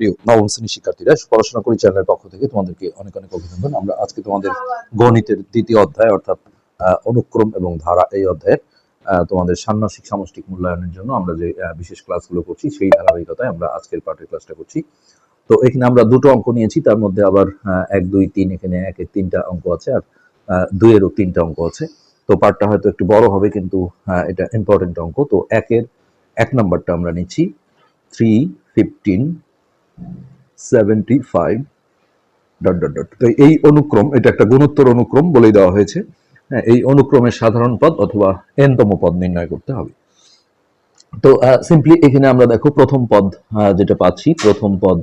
প্রিয় নবম শ্রেণির শিক্ষার্থীরা, পড়াশোনা করি চ্যানেলের পক্ষ থেকে তোমাদেরকে অনেক অনেক অভিনন্দন। আমরা আজকে তোমাদের গণিতের দ্বিতীয় অধ্যায় অর্থাৎ অনুক্রম এবং ধারা এই অধ্যায়ের তোমাদের ষান্মাসিক সামষ্টিক মূল্যায়নের জন্য আমরা যে বিশেষ ক্লাসগুলো করছি, সেই ধারাবাহিকতায় আমরা আজকের পাঠের ক্লাসটা করছি। তো এখানে আমরা দুটো অঙ্ক নিয়েছি, তার মধ্যে আবার এক, দুই, তিন, এখানে একের তিনটা অঙ্ক আছে আর দুইয়েরও তিনটা অঙ্ক আছে। তো পার্টটা হয়তো একটু বড় হবে কিন্তু এটা ইম্পর্টেন্ট অঙ্ক। তো একের এক নাম্বারটা আমরা নিচ্ছি three fifteen seventy five dot dot dot তো এই অনুক্রম, এটা একটা গুণোত্তর অনুক্রম বলেই দেওয়া হয়েছে। হ্যাঁ এই অনুক্রমের সাধারণ পদ অথবা এনতম পদ নির্ণয় করতে হবে। তো সিম্পলি এখানে আমরা দেখো প্রথম পদ যেটা পাচ্ছি, প্রথম পদ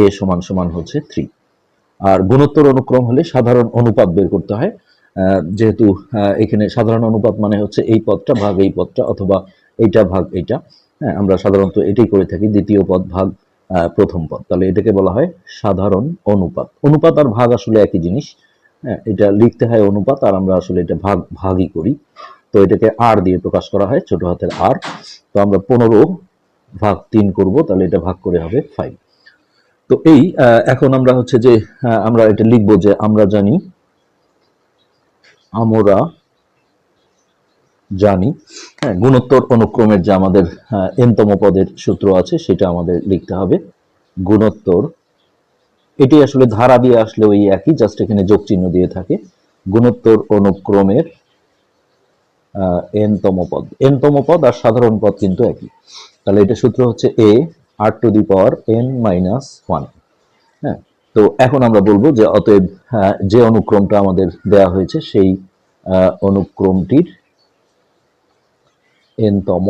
এ সমান সমান হচ্ছে থ্রি আর গুণোত্তর অনুক্রম হলে সাধারণ অনুপাত বের করতে হয় যেহেতু এখানে সাধারণ অনুপাত মানে হচ্ছে এই পদটা ভাগ এই পদটা অথবা এইটা ভাগ এইটা। হ্যাঁ আমরা সাধারণত এটাই করে থাকি, দ্বিতীয় পদ ভাগ প্রথম পদ। তাহলে এটাকে বলা হয় সাধারণ অনুপাত। অনুপাত আর ভাগ আসলে একই জিনিস। হ্যাঁ এটা লিখতে হয় অনুপাত আর আমরা আসলে এটা ভাগ, ভাগই করি। তো এটাকে আর দিয়ে প্রকাশ করা হয়, ছোট হাতের আর তো আমরা পনেরো ভাগ তিন করব, তাহলে এটা ভাগ করে হবে ফাইভ তো এই এখন আমরা হচ্ছে যে আমরা এটা লিখব যে আমরা জানি আমরা জানি হ্যাঁ গুণোত্তর অনুক্রমের যে আমাদের এনতম পদের সূত্র আছে সেটা আমাদের লিখতে হবে। গুণোত্তর এটি আসলে ধারা দিয়ে আসলে ওই একই জাস্ট এখানে যোগ চিহ্ন দিয়ে থাকে। গুণোত্তর অনুক্রমের এনতম পদ। এনতম পদ আর সাধারণ পদ কিন্তু একই। তাহলে এটা সূত্র হচ্ছে a r to the power n minus one হ্যাঁ তো এখন আমরা বলব যে অতএব আহ, যে অনুক্রমটা আমাদের দেয়া হয়েছে সেই অনুক্রমটির এনতম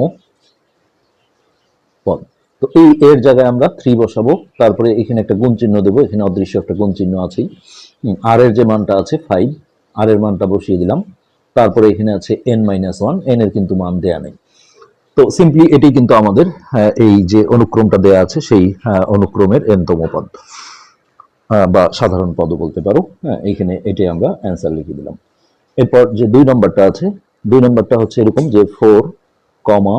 পদ। তো এই এর জায়গায় আমরা থ্রি বসাবো তারপরে এখানে একটা গুণ চিহ্ন দেবো এখানে অদৃশ্য একটা গুণ চিহ্ন আছেই। আর এর যে মানটা আছে ফাইভ আর এর মানটা বসিয়ে দিলাম তারপরে এখানে আছে এন মাইনাস ওয়ান এন এর কিন্তু মান দেয়া নেই। তো সিম্পলি এটি কিন্তু আমাদের আহ, এই যে অনুক্রমটা দেয়া আছে সেই আহ, অনুক্রমের এনতম পদ। বা সাধারণ পদও বলতে পারো হ্যাঁ এইখানে এটাই আমরা অ্যান্সার লিখে দিলাম। এরপর যে দুই নম্বরটা আছে দুই নম্বরটা হচ্ছে এরকম যে four comma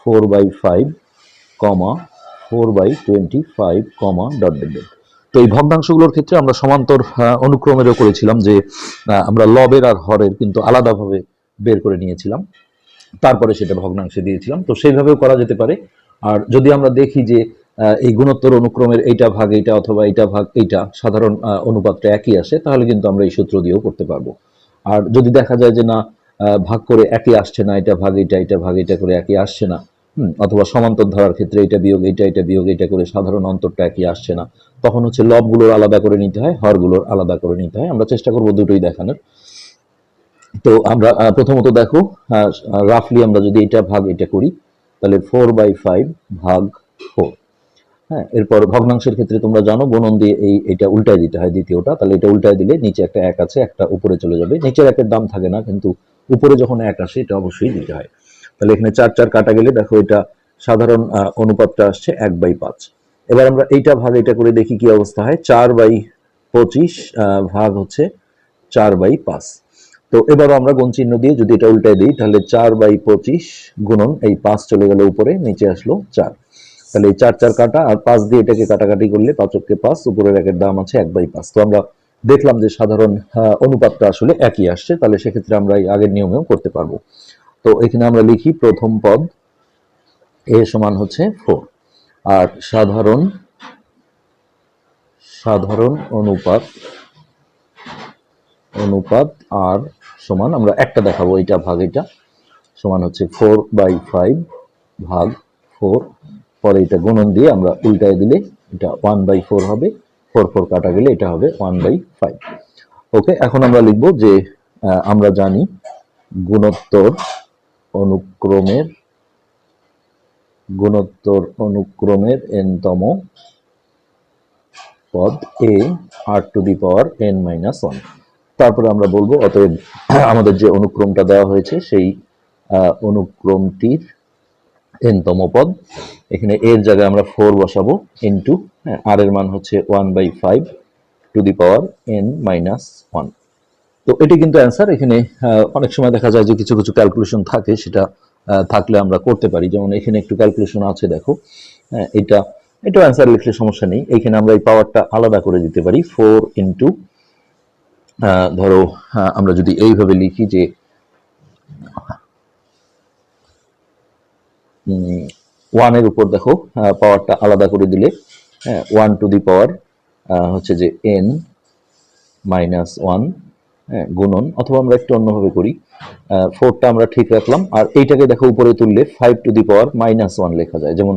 four by five comma four by twenty five comma dot dot dot তো এই ভগ্নাংশগুলোর ক্ষেত্রে আমরা সমান্তর অনুক্রমেরও করেছিলাম যে আমরা লবের আর হরের কিন্তু আলাদাভাবে বের করে নিয়েছিলাম। তারপরে সেটা ভগ্নাংশে দিয়েছিলাম। তো সেইভাবেও করা যেতে পারে। আর যদি আমরা দেখি যে এই গুণোত্তর অনুক্রমের এইটা ভাগ এইটা অথবা এইটা ভাগ এইটা, সাধারণ অনুপাতটা একই আসে, তাহলে কিন্তু আমরা এই সূত্র দিয়েও করতে পারব। আর যদি দেখা যায় যে না ভাগ করে একই আসছে না, এটা ভাগ, এটা এটা ভাগ, এটা করে একই আসছে না। অথবা সমান্তর ধরার ক্ষেত্রে এটা বিয়োগ, এটা এটা বিয়োগ, এটা করে সাধারণ অন্তরটা একই আসছে না। তখন হচ্ছে লবগুলোর আলাদা করে নিতে হয়, হরগুলোর আলাদা করে নিতে হয়। আমরা চেষ্টা করব দুটোই দেখানোর। তো আমরা প্রথমত দেখো রাফলি আমরা যদি এটা ভাগ, এটা করি, তাহলে ফোর বাই ফাইভ ভাগ ফোর হ্যাঁ এরপর ভগ্নাংশের ক্ষেত্রে তোমরা জানো, গুণন দিয়ে এই, এটা উল্টায় দিতে হয় দ্বিতীয়টা। তাহলে এটা উল্টায় দিলে নিচে একটা এক আছে, একটা উপরে চলে যাবে। নিচের একের দাম থাকে না, কিন্তু উপরে যখন এক আসে, এটা অবশ্যই দিতে হয়। তাহলে এখানে চার চার কাটা গেলে দেখো এটা সাধারণ অনুপাতটা আসছে এক বাই পাঁচ। এবার আমরা এইটা ভাগ, এটা করে দেখি কি অবস্থা হয়। চার বাই পঁচিশ ভাগ হচ্ছে চার বাই পাঁচ। তো এবারও আমরা গুণ চিহ্ন দিয়ে যদি এটা উল্টায় দিই, তাহলে চার বাই পঁচিশ গুণন, এই পাঁচ চলে গেল উপরে, নিচে আসলো চার। তাহলে এই চার চার কাটা, আর পাঁচ দিয়ে এটাকে কাটাকাটি করলে পাঁচককে পাঁচ, উপরের একের দাম আছে এক বাই পাঁচ। তো আমরা দেখলাম যে সাধারণ অনুপাতটা আসলে একই আসছে, তাহলে সেক্ষেত্রে আমরা এই আগের নিয়মেও করতে পারব। তো এখানে আমরা লিখি প্রথম পদ এ সমান হচ্ছে ফোর আর সাধারণ সাধারণ অনুপাত অনুপাত আর সমান, আমরা একটা দেখাবো এটা ভাগ এটা সমান হচ্ছে ফোর বাই ফাইভ ভাগ ফোর পরে এটা গুণন দিয়ে আমরা উল্টায় দিলে এটা ওয়ান বাই ফোর হবে। ফোর ফোর কাটা গেলে এটা হবে ওয়ান বাই ফাইভ। ওকে, এখন আমরা লিখব যে আমরা জানি গুণোত্তর অনুক্রমের গুণোত্তর অনুক্রমের এনতম পদ a r to the power n minus one তারপরে আমরা বলব, অতএব আমাদের যে অনুক্রমটা দেওয়া হয়েছে, সেই অনুক্রমটির এনতম পদ এখানে এর জায়গায় আমরা ফোর বসাবো ইন্টু হ্যাঁ আর এর মান হচ্ছে one by five to the power n minus one তো এটি কিন্তু অ্যান্সার এখানে অনেক সময় দেখা যায় যে কিছু কিছু ক্যালকুলেশন থাকে সেটা থাকলে আমরা করতে পারি। যেমন এখানে একটু ক্যালকুলেশন আছে দেখো হ্যাঁ, এটা এটা অ্যান্সার লিখলে সমস্যা নেই। এইখানে আমরা এই পাওয়ারটা আলাদা করে দিতে পারি ফোর ইন্টু ধরো আমরা যদি এইভাবে লিখি যে ওয়ানের উপর দেখো পাওয়ারটা আলাদা করে দিলে হ্যাঁ ওয়ান টু দি পাওয়ার হচ্ছে যে এন মাইনাস ওয়ান গুণন, অথবা আমরা একটু অন্যভাবে করি ফোরটা আমরা ঠিক রাখলাম, আর এইটাকে দেখো উপরে তুললে five to the power minus one লেখা যায়, যেমন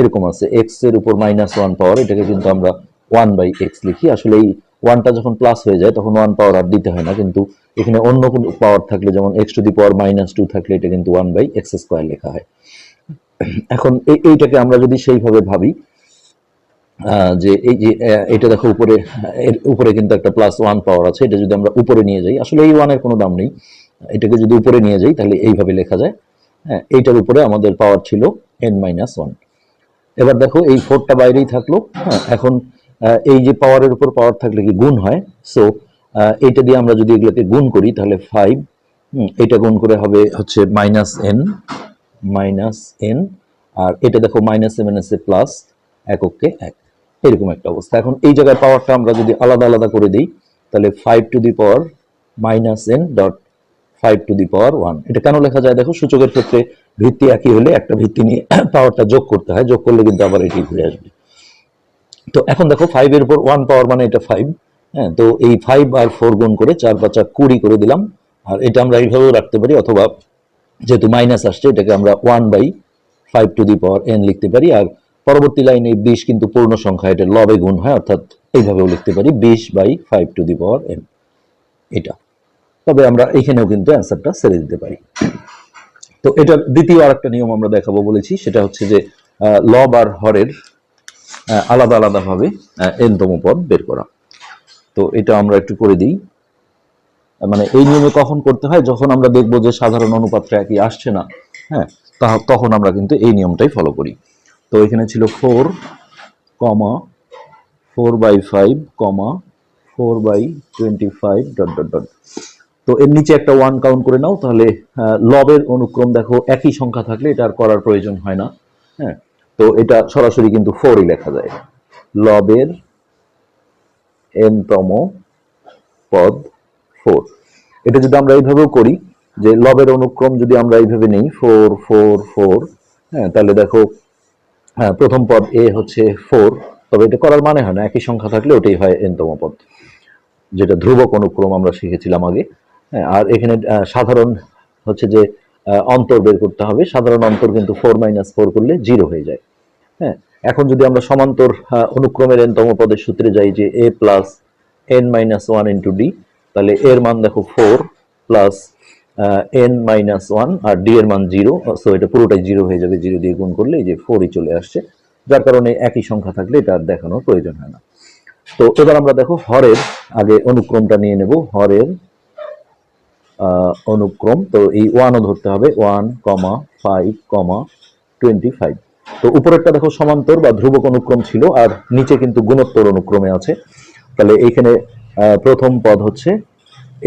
এরকম আছে এক্সের উপর মাইনাস ওয়ান পাওয়ার এটাকে কিন্তু আমরা ওয়ান বাই এক্স লিখি, আসলে এই ওয়ানটা যখন প্লাস হয়ে যায়, তখন ওয়ান পাওয়ার আর দিতে হয় না, কিন্তু এখানে অন্য কোনো পাওয়ার থাকলে, যেমন x to the power minus two থাকলে, এটা কিন্তু ওয়ান বাই এক্স স্কোয়ার লেখা হয়। এখন এইটাকে আমরা যদি সেইভাবে ভাবি যে এই যে এটা দেখো উপরে, এর উপরে কিন্তু একটা প্লাস ওয়ান পাওয়ার আছে, এটা যদি আমরা উপরে নিয়ে যাই, আসলে এই ওয়ানের কোনো দাম নেই। এটাকে যদি উপরে নিয়ে যাই, তাহলে এইভাবে লেখা যায়। হ্যাঁ এইটার উপরে আমাদের পাওয়ার ছিল এন মাইনাস ওয়ান এবার দেখো, এই ফোরটা বাইরেই থাকল। হ্যাঁ এখন এই যে পাওয়ারের উপর পাওয়ার থাকলে কি গুণ হয়? সো এইটা দিয়ে আমরা যদি এগুলোকে গুণ করি, তাহলে ফাইভ এটা গুণ করে হবে হচ্ছে মাইনাস এন মাইনাস এন, আর এটা দেখো minus a minus a plus এককে এক। এরকম একটা অবস্থা। এখন এই জায়গায় পাওয়ারটা আমরা যদি আলাদা আলাদা করে দিই, তাহলে five to the power minus n dot five to the power one এটা কেন লেখা যায়? দেখো সূচকের ক্ষেত্রে ভিত্তি একই হলে একটা ভিত্তি নিয়ে পাওয়ারটা যোগ করতে হয়। যোগ করলে কিন্তু আবার এটি ঘুরে আসবে। তো এখন দেখো ফাইভ এর উপর ওয়ান পাওয়ার মানে এটা ফাইভ হ্যাঁ? তো এই ফাইভ আর ফোর গুণ করে চার পাঁচা কুড়ি করে দিলাম। আর এটা আমরা এইভাবেও রাখতে পারি, অথবা যেহেতু মাইনাস আসছে, এটাকে আমরা one by five to the power n লিখতে পারি। আর পরবর্তী লাইনে বিশ কিন্তু পূর্ণ সংখ্যা, এটা লবে গুণ হয়, অর্থাৎ এইভাবেও লিখতে পারি, বিশ by five to the power n এটা। তবে আমরা এখানেও কিন্তু অ্যান্সারটা সেরে দিতে পারি। তো এটার দ্বিতীয় আর একটা নিয়ম আমরা দেখাবো বলেছি, সেটা হচ্ছে যে লব আর হরের আলাদা আলাদাভাবে এনতম পদ বের করা। তো এটা আমরা একটু করে দিই। মানে এই নিয়মে কখন করতে হয়? যখন আমরা দেখব যে সাধারণ অনুপাতটা একই আসছে না হ্যাঁ তখন আমরা কিন্তু এই নিয়মটাই ফলো করি। তো এখানে ছিল four comma four by five comma four by twenty five dot dot dot তো এর নিচে একটা ওয়ান কাউন্ট করে নাও, তাহলে লবের অনুক্রম দেখো, একই সংখ্যা থাকলে এটা আর করার প্রয়োজন হয় না হ্যাঁ। তো এটা সরাসরি কিন্তু ফোরই লেখা যায়। লবের এনতম পদ ফোর এটা যদি আমরা এইভাবেও করি যে লবের অনুক্রম যদি আমরা এইভাবে নেই ফোর ফোর ফোর হ্যাঁ তাহলে দেখো হ্যাঁ প্রথম পদ এ হচ্ছে ফোর তবে এটা করার মানে হয় না একই সংখ্যা থাকলে ওটাই হয় এনতম পদ যেটা ধ্রুবক অনুক্রম আমরা শিখেছিলাম আগে হ্যাঁ, আর এখানে সাধারণ হচ্ছে যে অন্তর বের করতে হবে সাধারণ অন্তর কিন্তু ফোর মাইনাস ফোর করলে জিরো হয়ে যায় হ্যাঁ এখন যদি আমরা সমান্তর অনুক্রমের এনতম পদের সূত্রে যাই যে a plus n minus one into d তাহলে এর মান দেখো four plus n minus one আর ডি এর মান জিরো সো এটা পুরোটাই জিরো হয়ে যাবে জিরো দিয়ে গুণ করলে এই যে ফোরই চলে আসছে, যার কারণে একই সংখ্যা থাকলে এটা আর দেখানোর প্রয়োজন হয় না। তো এবার আমরা দেখো হরের, আগে অনুক্রমটা নিয়ে নেব, হরের অনুক্রম, তো এই ওয়ানও ধরতে হবে one comma five comma twenty five তো উপরেরটা দেখো সমান্তর বা ধ্রুবক অনুক্রম ছিল, আর নিচে কিন্তু গুণোত্তর অনুক্রমে আছে। তাহলে এইখানে প্রথম পদ হচ্ছে,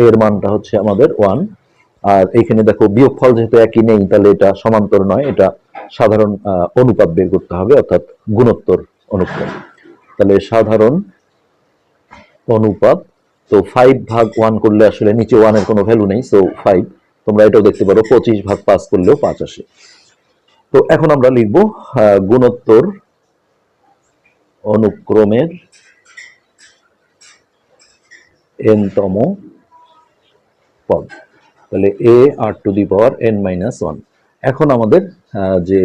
এর মানটা হচ্ছে আমাদের ওয়ান আর এইখানে দেখো, বিয়োগফল যেহেতু একই নেই, তাহলে এটা সমান্তর নয়, এটা সাধারণ অনুপাত বের করতে হবে, অর্থাৎ গুণোত্তর অনুক্রম তাহলে সাধারণ অনুপাত, তো ফাইভ ভাগ ওয়ান করলে আসলে নিচে ওয়ানের কোনো ভ্যালু নেই সো ফাইভ তোমরা এটাও দেখতে পারো, পঁচিশ ভাগ পাঁচ করলেও পাঁচ আসে। তো এখন আমরা লিখব গুণোত্তর অনুক্রমের এনতম পদ। তাহলে a r to the power n minus one এখন আমাদের যে,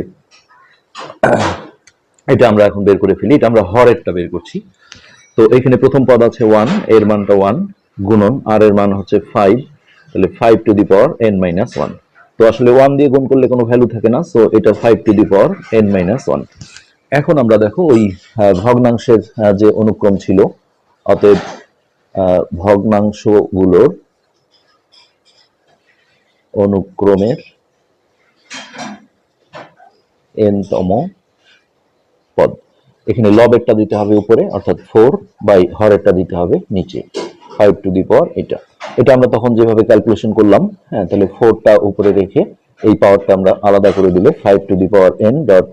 এটা আমরা এখন বের করে ফেলি, এটা আমরা হরেরটা বের করছি। তো এখানে প্রথম পদ আছে ওয়ানের মানটা ওয়ান গুণন, আর এর মান হচ্ছে ফাইভ তাহলে five to the power n minus one তো আসলে ওয়ান দিয়ে গুণ করলে কোনো ভ্যালু থাকে না সো এটা five to the power n minus one এখন আমরা দেখো ওই ভগ্নাংশের যে অনুক্রম ছিল, অতএব ভগ্নাংশগুলোর অনুক্রমের এনতম পদ। এখানে লবেরটা দিতে হবে উপরে, অর্থাৎ ফোর বাই হরেরটা দিতে হবে নিচে। ফাইভ টু দি পাওয়ার এটা। এটা আমরা তখন যেভাবে ক্যালকুলেশন করলাম হ্যাঁ তাহলে ফোরটা উপরে রেখে এই পাওয়ারটা আমরা আলাদা করে দিলে five to the power n dot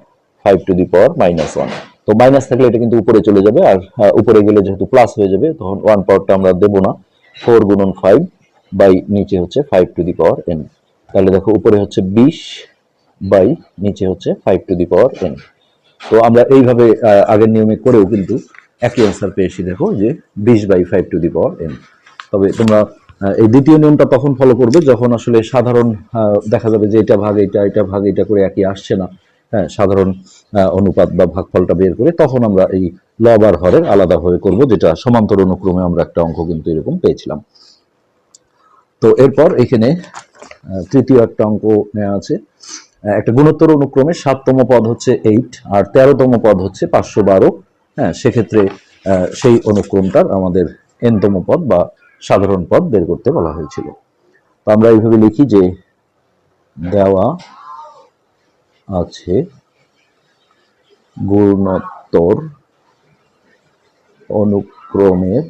five to the power minus one তো মাইনাস থাকলে এটা কিন্তু উপরে চলে যাবে আর উপরে গেলে যেহেতু প্লাস হয়ে যাবে, তখন ওয়ান পাওয়ারটা আমরা দেবো না। ফোর গুণন ফাইভ বাই নিচে হচ্ছে five to the power n তাহলে দেখো উপরে হচ্ছে বিশ বাই নিচে হচ্ছে five to the power n তো আমরা এইভাবে আগের নিয়মে করেও কিন্তু একই অ্যান্সার পেয়েছি দেখো যে বিশ by five to the power n তবে তোমরা এই দ্বিতীয় নিয়মটা তখন ফলো করবে যখন আসলে সাধারণ দেখা যাবে যে এটা ভাগ, এটা এটা ভাগ, এটা করে একই আসছে না। হ্যাঁ সাধারণ অনুপাত বা ভাগফলটা বের করে তখন আমরা এই লব আর হরের আলাদাভাবে করব, যেটা সমান্তর অনুক্রমে আমরা একটা অঙ্ক কিন্তু এরকম পেয়েছিলাম। তো এরপর এখানে তৃতীয় একটা অঙ্ক নেওয়া আছে। একটা গুণোত্তর অনুক্রমে সাততম পদ হচ্ছে এইট আর তেরোতম পদ হচ্ছে পাঁচশো বারো। হ্যাঁ সেক্ষেত্রে সেই অনুক্রমটার আমাদের এনতম পদ বা সাধারণ পদ বের করতে বলা হয়েছিল। তো আমরা এইভাবে লিখি যে দেওয়া আছে। গুণোত্তর অনুক্রমের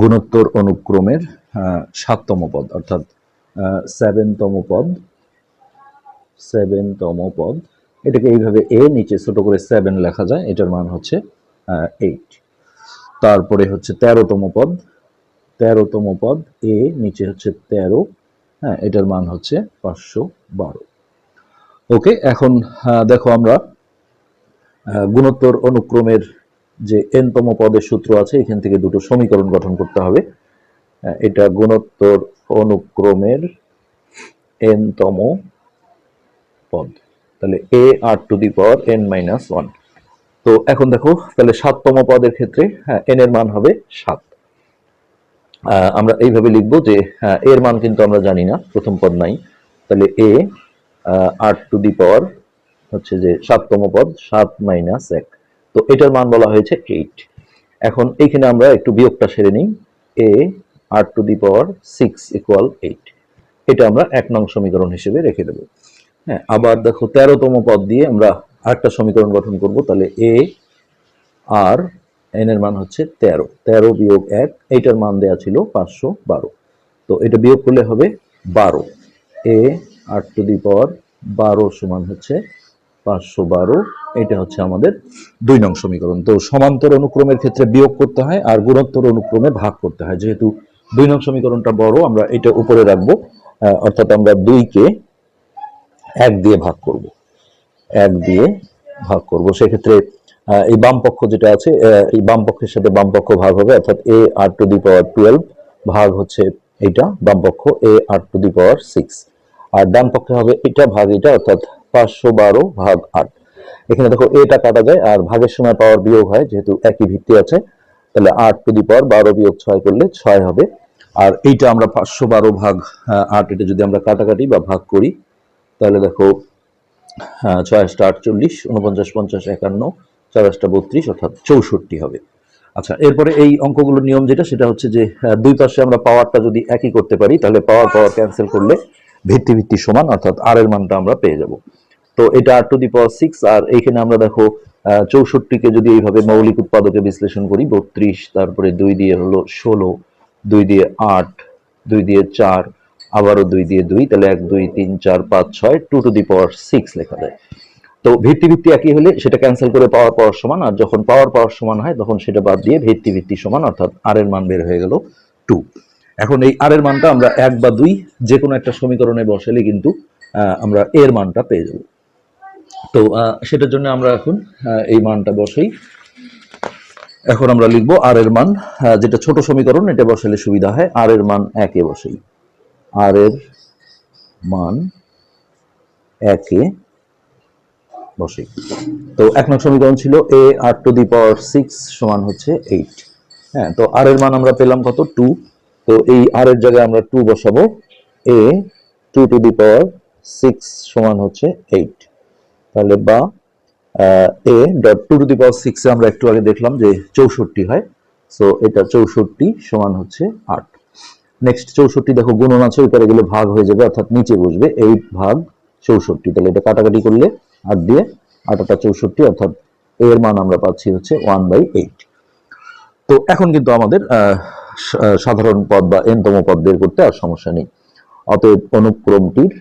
গুণোত্তর অনুক্রমের সাততম পদ, অর্থাৎ সেভেনতম পদ সেভেনতম পদ। এটাকে এইভাবে এ নিচে ছোট করে সেভেন লেখা যায়, এটার মান হচ্ছে এইট তারপরে হচ্ছে তেরোতম পদ তেরোতম পদ, এ নিচে হচ্ছে তেরো হ্যাঁ এটার মান হচ্ছে পাঁচশো বারো। ওকে, এখন দেখো আমরা গুণোত্তর অনুক্রমের যে এনতম পদের সূত্র আছে, এখান থেকে দুটো সমীকরণ গঠন করতে হবে। এটা গুণোত্তর অনুক্রমের এনতম পদ। তাহলে a r to the power n minus one. তো এখন দেখো, তাহলে সাততম পদের ক্ষেত্রে হ্যাঁ এন এর মান হবে সাত। আমরা এইভাবে লিখব যে এর মান কিন্তু আমরা জানি না, প্রথম পদ নাই। তাহলে এ আট টু দি পাওয়ার হচ্ছে যে সাততম পদ, সাত মাইনাস এক। তো এটার মান বলা হয়েছে এইট এখন এইখানে আমরা একটু বিয়োগটা সেরে নিই। A r to the power six equal eight এটা আমরা এক নং সমীকরণ হিসেবে রেখে দেবো। হ্যাঁ আবার দেখো তেরোতম পদ দিয়ে আমরা আরেকটা সমীকরণ গঠন করব। তাহলে এ আর এন এর মান হচ্ছে তেরো। তেরো বিয়োগ এক, এইটার মান দেয়া ছিল পাঁচশো বারো। তো এটা বিয়োগ করলে হবে বারো। এ আর টু দি পাওয়ার বারো সমান হচ্ছে পাঁচশো বারো। এটা হচ্ছে আমাদের দুই নং সমীকরণ। তো সমান্তর অনুক্রমের ক্ষেত্রে বিয়োগ করতে হয় আর গুণোত্তর অনুক্রমে ভাগ করতে হয়। যেহেতু দুই নং সমীকরণটা বড়, আমরা এটা উপরে রাখব অর্থাৎ আমরা দুইকে এক দিয়ে ভাগ করব। এক দিয়ে ভাগ করব। সেক্ষেত্রে এই বাম পক্ষ যেটা আছে এই বাম পক্ষের সাথে বাম পক্ষ ভাগ হবে, অর্থাৎ এ r to the power twelve ভাগ হচ্ছে এইটা, বাম পক্ষ এ r to the power six আর ডান পক্ষে হবে এটা ভাগ এটা, অর্থাৎ পাঁচশো বারো ভাগ আট। এখানে দেখো এটা কাটা যায়, আর ভাগের সময় পাওয়ার বিয়োগ হয়, যেহেতু একই ভিত্তি আছে, তাহলে আট টু দি পাওয়ার বারো বিয়োগ ছয় করলে ছয় হবে। আর এইটা আমরা পাঁচশো বারো ভাগ আট, এটা যদি আমরা কাটাকাটি বা ভাগ করি, তাহলে দেখো ছয় আটচল্লিশ উনপঞ্চাশ পঞ্চাশ, একান্ন চার আটটা বত্রিশ অর্থাৎ চৌষট্টি হবে। আচ্ছা এরপরে এই অঙ্কগুলোর নিয়ম যেটা, সেটা হচ্ছে যে দুই পাশে আমরা পাওয়ারটা যদি একই করতে পারি, তাহলে পাওয়ার পাওয়ার ক্যান্সেল করলে ভিত্তি ভিত্তি সমান, অর্থাৎ আর এর মানটা আমরা পেয়ে যাব। তো এটা আর টু দি পাওয়ার সিক্স আর এইখানে আমরা দেখো চৌষট্টিকে যদি এইভাবে মৌলিক উৎপাদকে বিশ্লেষণ করি, বত্রিশ, তারপরে দুই দিয়ে হলো ষোলো, দুই দিয়ে আট, দুই দিয়ে চার, আবারও দুই দিয়ে দুই, তাহলে এক, দুই, তিন, চার, পাঁচ, ছয় two to the power six লেখা যায়। তো ভিত্তি ভিত্তি একই হলে সেটা ক্যান্সেল করে পাওয়ার পাওয়ার সমান, আর যখন পাওয়ার পাওয়ার সমান হয়, তখন সেটা বাদ দিয়ে ভিত্তি ভিত্তি সমান, অর্থাৎ আর এর মান বের হয়ে গেল টু এখন এই আর এর মানটা আমরা এক বা দুই যে কোনো একটা সমীকরণে বসালে কিন্তু আমরা এর মানটা পেয়ে যাব। তো সেটার জন্য আমরা এখন এই মানটা বসাই। এখন আমরা লিখব আর এর মান যেটা ছোট সমীকরণ, এটা বসালে সুবিধা হয়। আর এর মান একে বসাই। আর এর মান একে বসে। তো এক নং সমীকরণ ছিল এ r to the power six সমান হচ্ছে এইট হ্যাঁ তো আর এর মান আমরা পেলাম কত? টু তো এই আর এর জায়গায় আমরা টু বসাবো। A two to the power six সমান হচ্ছে এইট তাহলে বা a dot two to the power সিক্সে আমরা একটু আগে দেখলাম যে চৌষট্টি হয়। সো এটা চৌষট্টি সমান হচ্ছে আট। নেক্সট চৌষট্টি দেখো, গুণন আছে ওইটারে গেলে ভাগ হয়ে যাবে, অর্থাৎ নিচে বসবে। এইট ভাগ চৌষট্টি। তাহলে এটা কাটাকাটি করলে আট দিয়ে আটাটা চৌষট্টি অর্থাৎ এর মান আমরা পাচ্ছি হচ্ছে ওয়ান বাই এইট তো এখন কিন্তু আমাদের সাধারণ পদ বা এনতম পদ বের করতে আর সমস্যা নেই। অতএব অনুক্রমটির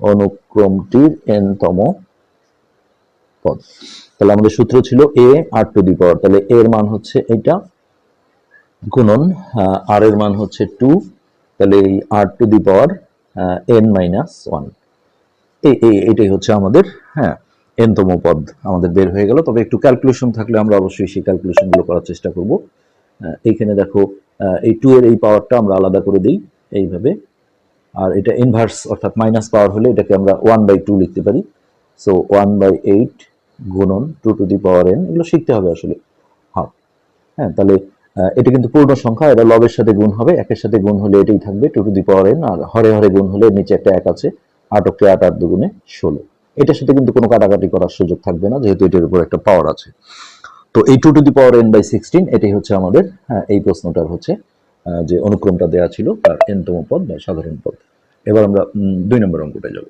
অনুক্রমটির এনতম পদ। তাহলে আমাদের সূত্র ছিল এ আর টু দি পাওয়ার তাহলে এর মান হচ্ছে এটা গুণন আর এর মান হচ্ছে টু তাহলে এই r to the power n minus one এটাই হচ্ছে আমাদের হ্যাঁ এনতম পদ আমাদের বের হয়ে গেল। তবে একটু ক্যালকুলেশন থাকলে আমরা অবশ্যই সেই ক্যালকুলেশনগুলো করার চেষ্টা করব। এইখানে দেখো এই টু এর এই পাওয়ারটা আমরা আলাদা করে দিই এইভাবে। আর এটা ইনভার্স অর্থাৎ মাইনাস পাওয়ার হলে এটাকে আমরা ওয়ান বাই টু লিখতে পারি। সো ওয়ান বাই এইট গুণন two to the power n এগুলো শিখতে হবে আসলে। হ্যাঁ হ্যাঁ তাহলে এটা কিন্তু পূর্ণ সংখ্যা এটা লবের সাথে গুণ হবে। একের সাথে গুণ হলে এটাই থাকবে two to the power n আর হরে হরে গুণ হলে নিচে একটা এক আছে। আটকে আট আট দুগুণে ষোলো। এটার সাথে কিন্তু কোনো কাটাকাটি করার সুযোগ থাকবে না যেহেতু এটার উপর একটা পাওয়ার আছে। তো এই two to the power n by sixteen এটাই হচ্ছে আমাদের হ্যাঁ, এই প্রশ্নটার হচ্ছে যে অনুক্রমটা দেওয়া ছিল তার এনতম পদ বা সাধারণ পদ। এবার আমরা দুই নম্বর অঙ্কটা যাব।